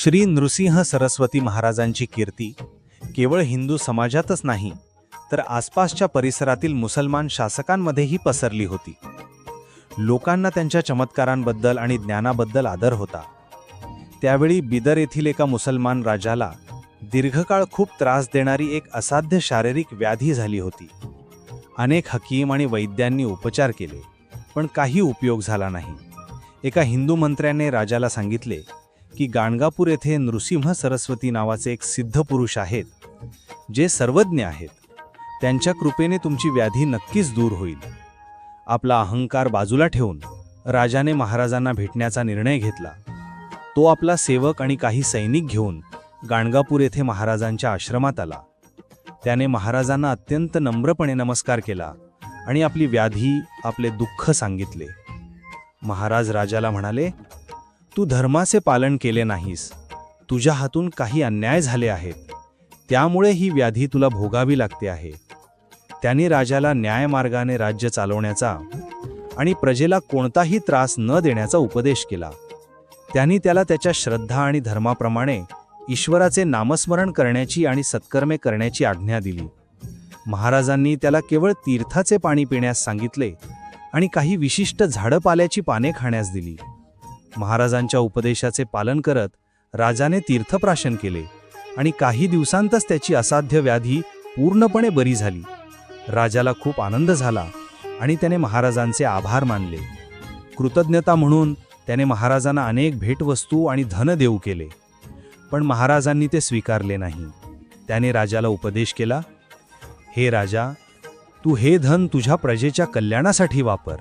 श्री नृसिंह सरस्वती महाराजांची कीर्ती केवळ हिंदू समाजातच नाही तर आसपासच्या परिसरातील मुसलमान शासकांमध्येही पसरली होती. लोकांना त्यांच्या चमत्कारांबद्दल आणि ज्ञानाबद्दल आदर होता. त्यावेळी बिदर येथील एका मुसलमान राजाला दीर्घकाळ खूप त्रास देणारी एक असाध्य शारीरिक व्याधी झाली होती. अनेक हकीम आणि वैद्यांनी उपचार केले पण काही उपयोग झाला नाही. एका हिंदू मंत्र्याने राजाला सांगितले की गाणगापूर येथे नृसिंह सरस्वती नावाचे एक सिद्ध पुरुष आहेत जे सर्वज्ञ आहेत. त्यांच्या कृपेने तुमची व्याधी नक्कीच दूर होईल. आपला अहंकार बाजूला ठेवून राजाने महाराजांना भेटण्याचा निर्णय घेतला. तो आपला सेवक आणि काही सैनिक घेऊन गाणगापूर येथे महाराजांच्या आश्रमात आला. त्याने महाराजांना अत्यंत नम्रपणे नमस्कार केला आणि आपली व्याधी आपले दुःख सांगितले. महाराज राजाला म्हणाले तू धर्माचे पालन केले नाहीस. तुझ्या हातून काही अन्याय झाले आहेत. त्यामुळे ही व्याधी तुला भोगावी लागते आहे. त्याने राजाला न्यायमार्गाने राज्य चालवण्याचा आणि प्रजेला कोणताही त्रास न देण्याचा उपदेश केला. त्यांनी त्याला त्याच्या श्रद्धा आणि धर्माप्रमाणे ईश्वराचे नामस्मरण करण्याची आणि सत्कर्मे करण्याची आज्ञा दिली. महाराजांनी त्याला केवळ तीर्थाचे पाणी पिण्यास सांगितले आणि काही विशिष्ट झाडपाल्याची पाने खाण्यास दिली. महाराजांच्या उपदेशाचे पालन करत राजाने तीर्थप्राशन केले आणि काही दिवसांतच त्याची असाध्य व्याधी पूर्णपणे बरी झाली. राजाला खूप आनंद झाला आणि त्याने महाराजांचे आभार मानले. कृतज्ञता म्हणून त्याने महाराजांना अनेक भेटवस्तू आणि धन देऊ केले. पण महाराजांनी ते स्वीकारले नाही. त्याने राजाला उपदेश केला हे राजा तू हे धन तुझ्या प्रजेच्या कल्याणासाठी वापर.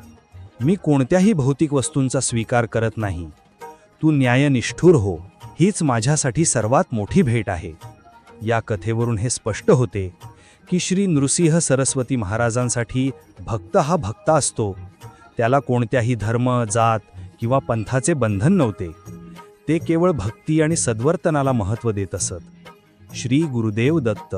मी कोणत्याही भौतिक वस्तूंचा स्वीकार करत नाही. तू न्यायनिष्ठूर हो हीच माझ्यासाठी सर्वात मोठी भेट आहे. या कथेवरून हे स्पष्ट होते की श्री नृसिंह सरस्वती महाराजांसाठी भक्त हा भक्त असतो. त्याला कोणत्याही धर्म जात किंवा पंथाचे बंधन नव्हते. ते केवळ भक्ती आणि सद्वर्तनाला महत्त्व देत असत. श्री गुरुदेव दत्त